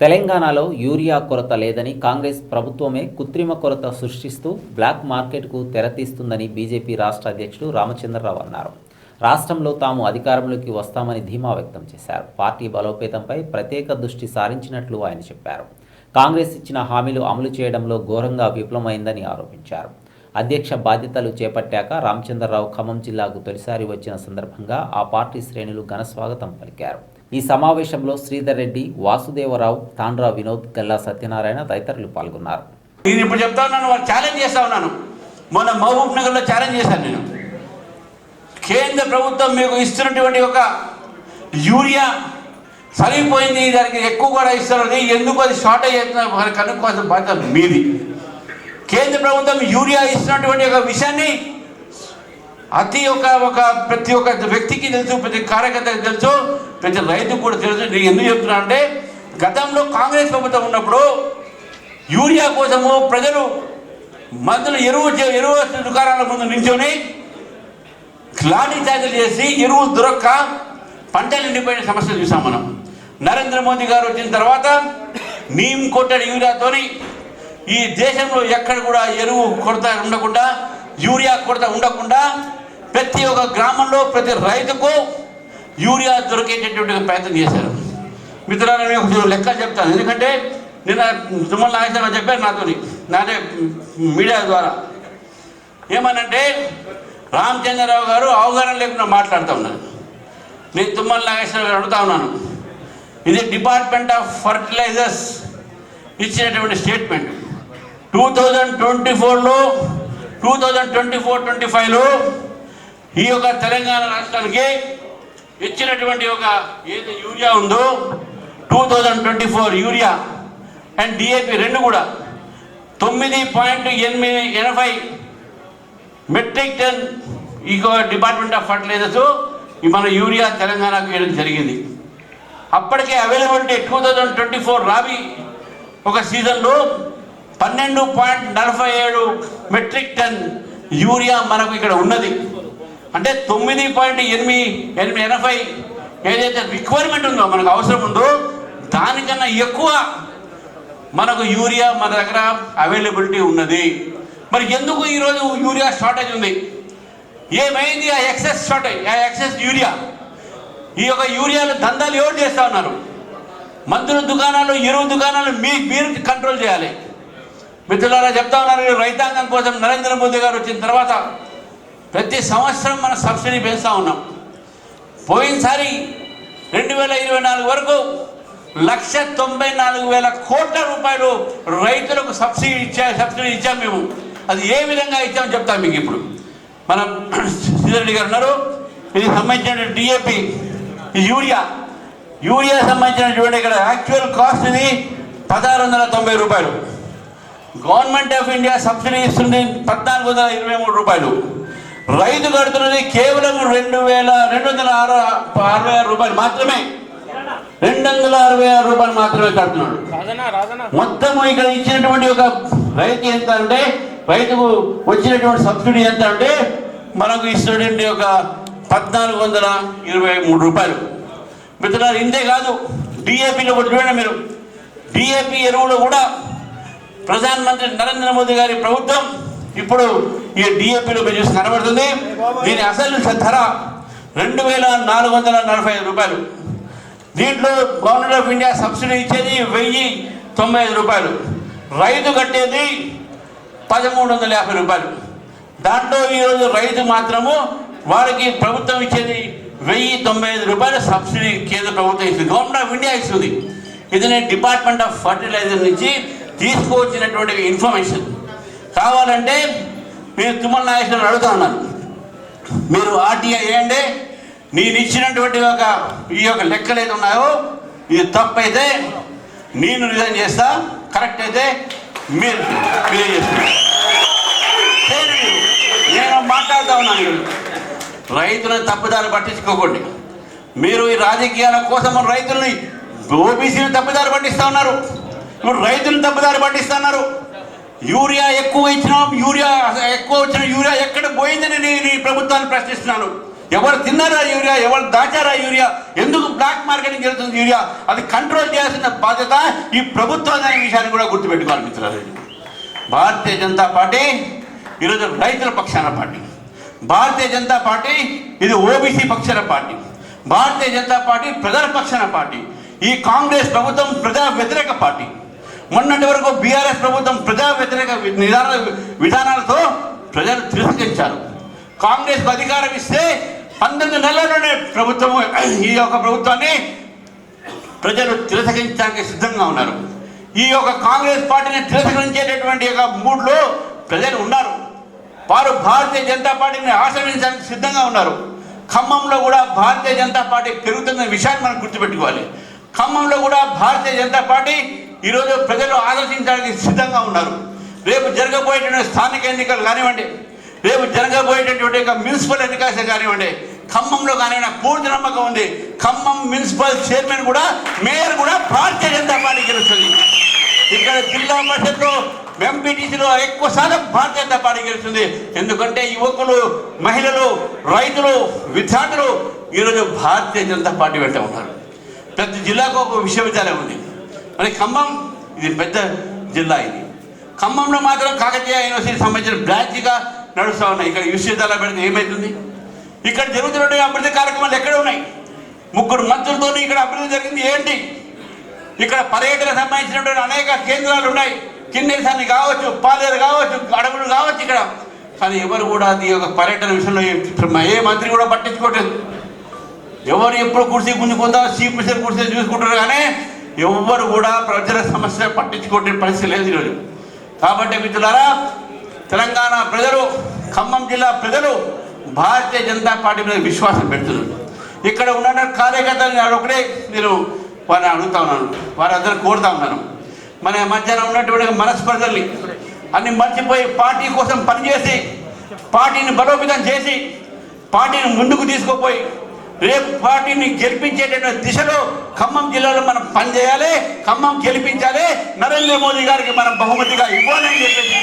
తెలంగాణలో యూరియా కొరత లేదని కాంగ్రెస్ ప్రభుత్వమే కృత్రిమ కొరత సృష్టిస్తూ బ్లాక్ మార్కెట్కు తెరతీస్తుందని బీజేపీ రాష్ట్ర అధ్యక్షుడు రామచంద్రరావు అన్నారు. రాష్ట్రంలో తాము అధికారంలోకి వస్తామని ధీమా వ్యక్తం చేశారు. పార్టీ బలోపేతంపై ప్రత్యేక దృష్టి సారించినట్లు ఆయన చెప్పారు. కాంగ్రెస్ ఇచ్చిన హామీలు అమలు చేయడంలో ఘోరంగా విఫలమైందని ఆరోపించారు. అధ్యక్ష బాధ్యతలు చేపట్టాక రామచంద్రరావు ఖమ్మం జిల్లాకు తొలిసారి వచ్చిన సందర్భంగా ఆ పార్టీ శ్రేణులు ఘనస్వాగతం పలికారు. ఈ సమావేశంలో శ్రీధర్ రెడ్డి వాసుదేవరావు తాండ్రా వినోద్ గల్లా సత్యనారాయణ తదితరులు పాల్గొన్నారు. నేను ఇప్పుడు చెప్తా ఉన్నాను వాళ్ళు ఛాలెంజ్ చేస్తా ఉన్నాను. మొన్న మహబూబ్ నగర్లో ఛాలెంజ్ చేశాను నేను. కేంద్ర ప్రభుత్వం మీకు ఇస్తున్నటువంటి ఒక యూరియా సరిపోయింది దానికి ఎక్కువ కూడా ఇస్తున్నది ఎందుకు అది షార్ట్ అవుతుంది కనుక్కోవాల్సిన బాధ్యత మీది. కేంద్ర ప్రభుత్వం యూరియా ఇస్తున్నటువంటి ఒక విషయాన్ని అతి ఒక ఒక ప్రతి ఒక్క వ్యక్తికి తెలుసు ప్రతి కార్యకర్తకి తెలుసు ప్రతి రైతుకు కూడా తెలుసు. నేను ఎందుకు చెప్తున్నా అంటే గతంలో కాంగ్రెస్ ప్రభుత్వం ఉన్నప్పుడు యూరియా కోసము ప్రజలు మందులు ఎరువు చే- ఎరువు దుకాణాల ముందు నిల్చొని లాఠీ చార్జీలు చేసి ఎరువులు దొరక్క పంటలు నిండిపోయిన సమస్య చూసాం మనం. నరేంద్ర మోదీ గారు వచ్చిన తర్వాత నీమ్ కొట్టడి యూరియాతోని ఈ దేశంలో ఎక్కడ కూడా ఎరువు కొరత ఉండకుండా యూరియా కొరత ఉండకుండా ప్రతి ఒక్క గ్రామంలో ప్రతి రైతుకు యూరియా దొరికేటటువంటి ప్రయత్నం చేశారు. మిత్రులారా నేను కొంచెం లెక్క చెప్తాను. ఎందుకంటే నిన్న తుమ్మల నాగేశ్వరరావు చెప్పారు నాతోని నాదే మీడియా ద్వారా. ఏమనంటే రామచంద్రరావు గారు అవగాహన లేకుండా మాట్లాడుతూ ఉన్నారు. నేను తుమ్మల నాగేశ్వరరావు గారు అడుగుతా ఉన్నాను. ఇది డిపార్ట్మెంట్ ఆఫ్ ఫర్టిలైజర్స్ ఇచ్చినటువంటి స్టేట్మెంట్. టూ థౌజండ్ ట్వంటీ ఫోర్లో two thousand twenty four twenty ఫైవ్లో ఈ యొక్క తెలంగాణ రాష్ట్రానికి ఇచ్చినటువంటి ఒక ఏది యూరియా ఉందో two thousand twenty four urea and DAP రెండు కూడా తొమ్మిది పాయింట్ ఎనిమిది ఎనభై మెట్రిక్ టన్ ఈ డిపార్ట్మెంట్ ఆఫ్ ఫర్టిలైజర్స్ ఈ మన యూరియా తెలంగాణకు వేయడం జరిగింది. అప్పటికే availability two thousand twenty four rabi ఒక సీజన్లో పన్నెండు పాయింట్ నలభై ఏడు మెట్రిక్ టన్ యూరియా మనకు ఇక్కడ ఉన్నది. అంటే తొమ్మిది పాయింట్ ఎనిమిది ఎనిమిది ఎనభై ఏదైతే రిక్వైర్మెంట్ ఉందో మనకు అవసరం ఉందో దానికన్నా ఎక్కువ మనకు యూరియా మన దగ్గర అవైలబిలిటీ ఉన్నది. మరి ఎందుకు ఈరోజు యూరియా షార్టేజ్ ఉంది? ఏమైంది ఆ ఎక్సెస్ షార్టేజ్ ఆ ఎక్సెస్ యూరియా? ఈ యొక్క యూరియాలు దందాలు ఎవరు చేస్తూ ఉన్నారు? మందుల దుకాణాలు ఎరువు దుకాణాలు మీ మీరు కంట్రోల్ చేయాలి. మిత్రులారా చెప్తా ఉన్నారు రైతాంగం కోసం నరేంద్ర మోదీ గారు వచ్చిన తర్వాత ప్రతి సంవత్సరం మన సబ్సిడీ పెంచుతా ఉన్నాం. పోయినసారి రెండు వేల ఇరవై నాలుగు వరకు లక్ష తొంభై నాలుగు వేల కోట్ల రూపాయలు రైతులకు సబ్సిడీ ఇచ్చా సబ్సిడీ ఇచ్చాం మేము. అది ఏ విధంగా ఇచ్చామో చెప్తాం మీకు ఇప్పుడు. మనం శ్రీధరెడ్డి గారు ఉన్నారు. ఇది సంబంధించిన డిఏపి యూరియా. యూరియా సంబంధించిన ఇక్కడ యాక్చువల్ కాస్ట్ ఇది పదహారు వందల తొంభై రూపాయలు. గవర్నమెంట్ ఆఫ్ ఇండియా సబ్సిడీ ఇస్తుంది పద్నాలుగు వందల ఇరవై మూడు రూపాయలు. రైతు కడుతున్నది కేవలం రెండు వేల రెండు వందల ఆరు అరవై ఆరు రూపాయలు మాత్రమే. రెండు వందల అరవై ఆరు రూపాయలు మాత్రమే కడుతున్నాడు. మొత్తం ఇక్కడ ఇచ్చినటువంటి ఒక రైతు ఎంత అంటే రైతుకు వచ్చినటువంటి సబ్సిడీ ఎంత అంటే మనకు ఇస్తున్నటువంటి ఒక పద్నాలుగు వందల ఇరవై మూడు రూపాయలు. మిత్రులారు ఇంతే కాదు డిఏపిలో కూడా చూడండి మీరు. డిఏపి ఎరువులు కూడా ప్రధానమంత్రి నరేంద్ర మోదీ గారి ప్రభుత్వం ఇప్పుడు ఈ డిఏపిలో చూసి కనబడుతుంది. దీని అసలు ధర రెండు వేల నాలుగు వందల నలభై ఐదు రూపాయలు. దీంట్లో గవర్నమెంట్ ఆఫ్ ఇండియా సబ్సిడీ ఇచ్చేది వెయ్యి తొంభై ఐదు రూపాయలు. రైతు కట్టేది పదమూడు వందల యాభై రూపాయలు. దాంట్లో ఈరోజు రైతు మాత్రము వారికి ప్రభుత్వం ఇచ్చేది వెయ్యి తొంభై ఐదు రూపాయలు సబ్సిడీ కేంద్ర ప్రభుత్వం ఇస్తుంది. గవర్నమెంట్ ఆఫ్ ఇండియా ఇస్తుంది. ఇది డిపార్ట్మెంట్ ఆఫ్ ఫర్టిలైజర్ నుంచి తీసుకువచ్చినటువంటి ఇన్ఫర్మేషన్ కావాలంటే మీరు తుమ్మల నాగేశ్వరరావు అడుగుతా ఉన్నారు. మీరు ఆర్టీఐ వేయండి నేను ఇచ్చినటువంటి ఒక ఈ యొక్క లెక్కలు ఏది ఉన్నాయో ఇది తప్పు అయితే నేను రిజైన్ చేస్తా. కరెక్ట్ అయితే మీరు రిజైన్ చేస్తారు. నేను మాట్లాడుతా ఉన్నాను మీరు రైతులను తప్పుదారి పట్టించుకోకండి. మీరు ఈ రాజకీయాల కోసం రైతుల్ని ఓబీసీని తప్పుదారి పట్టిస్తా ఉన్నారు. రైతులను తప్పుదారి పట్టిస్తున్నారు. యూరియా ఎక్కువ ఇచ్చినాం యూరియా ఎక్కువ వచ్చిన యూరియా ఎక్కడ పోయిందని నేను ఈ ప్రభుత్వాన్ని ప్రశ్నిస్తున్నాను. ఎవరు తిన్నారా యూరియా? ఎవరు దాచారా యూరియా? ఎందుకు బ్లాక్ మార్కెటింగ్ జరుగుతుంది యూరియా? అది కంట్రోల్ చేయాల్సిన బాధ్యత ఈ ప్రభుత్వం అనే విషయాన్ని కూడా గుర్తుపెట్టుకోవాలి మిత్రులు భారతీయ జనతా పార్టీ ఈరోజు రైతుల పక్షాన పార్టీ. భారతీయ జనతా పార్టీ ఇది ఓబీసీ పక్షాన పార్టీ. భారతీయ జనతా పార్టీ ప్రజల పక్షాన పార్టీ. ఈ కాంగ్రెస్ ప్రభుత్వం ప్రజా వ్యతిరేక పార్టీ. మొన్నటి వరకు బీఆర్ఎస్ ప్రభుత్వం ప్రజా వ్యతిరేక వి- నిదాన విధానాలతో ప్రజలు తిరస్కరించారు. కాంగ్రెస్ అధికారం ఇస్తే పంతొమ్మిది నెలల్లోనే ప్రభుత్వం ఈ యొక్క ప్రభుత్వాన్ని ప్రజలు తిరస్కరించడానికి సిద్ధంగా ఉన్నారు. ఈ యొక్క కాంగ్రెస్ పార్టీని తిరస్కరించేటటువంటి యొక్క మూడ్లో ప్రజలు ఉన్నారు. వారు భారతీయ జనతా పార్టీని ఆశ్రయించడానికి సిద్ధంగా ఉన్నారు. ఖమ్మంలో కూడా భారతీయ జనతా పార్టీ పెరుగుతున్న విషయాన్ని మనం గుర్తుపెట్టుకోవాలి. ఖమ్మంలో కూడా భారతీయ జనతా పార్టీ ఈరోజు ప్రజలు ఆలోచించడానికి సిద్ధంగా ఉన్నారు. రేపు జరగబోయేటువంటి స్థానిక ఎన్నికలు కానివ్వండి రేపు జరగబోయేటటువంటి మున్సిపల్ ఎన్నికలు కానివ్వండి ఖమ్మంలో కానివ్వండి పూర్తి నమ్మకం ఉంది. ఖమ్మం మున్సిపల్ చైర్మన్ కూడా మేయర్ కూడా భారతీయ జనతా పార్టీ గెలుస్తుంది. ఇక్కడ జిల్లా పరిషత్లో ఎంపీటీసీలో ఎక్కువ శాతం భారతీయ జనతా పార్టీ గెలుస్తుంది. ఎందుకంటే యువకులు మహిళలు రైతులు విద్యార్థులు ఈరోజు భారతీయ జనతా పార్టీ వెంట ఉన్నారు. ప్రతి జిల్లాకు ఒక విశ్వవిద్యాలయం ఉంది. మరి ఖమ్మం ఇది పెద్ద జిల్లా ఇది. ఖమ్మంలో మాత్రం కాకతీయ యూనివర్సిటీకి సంబంధించిన బ్రాంచ్గా నడుస్తూ ఉన్నాయి. ఇక్కడ విశ్వవిద్యాలయం పెడితే ఏమవుతుంది ఇక్కడ జరుగుతున్న అభివృద్ధి కార్యక్రమాలు ఎక్కడ ఉన్నాయి? ముగ్గురు మంత్రులతో ఇక్కడ అభివృద్ధి జరిగింది ఏంటి? ఇక్కడ పర్యటన సంబంధించినటువంటి అనేక కేంద్రాలు ఉన్నాయి. కిన్నెసాన్ని కావచ్చు పాలేరు కావచ్చు అడవులు కావచ్చు ఇక్కడ. కానీ ఎవరు కూడా ఈ యొక్క పర్యటన విషయంలో ఏ- ఏ మంత్రి కూడా పట్టించుకోవట్లేదు. ఎవరు ఎప్పుడు కుర్చీ గుంజుకుందా చీఫ్ మినిస్టర్ కుర్చీ చూసుకుంటారు కానీ ఎవ్వరు కూడా ప్రజల సమస్య పట్టించుకోవడం పరిస్థితి లేదు ఈరోజు. కాబట్టి మిత్రులారా తెలంగాణ ప్రజలు ఖమ్మం జిల్లా ప్రజలు భారతీయ జనతా పార్టీ మీద విశ్వాసం పెడుతున్నారు. ఇక్కడ ఉన్న కార్యకర్తలు నేను ఒకటే నేను వారిని అడుగుతా ఉన్నాను వారందరూ కోరుతా ఉన్నాను. మన మధ్యాహ్నం ఉన్నటువంటి మనస్పర్ధల్ని అన్ని మర్చిపోయి పార్టీ కోసం పనిచేసి పార్టీని బలోపేతం చేసి పార్టీని ముందుకు తీసుకుపోయి రేపు పార్టీని గెలిపించేటటువంటి దిశలో ఖమ్మం జిల్లాలో మనం పనిచేయాలి ఖమ్మం గెలిపించాలి. నరేంద్ర మోదీ గారికి మనం బహుమతిగా ఇవ్వాలని చెప్పేసి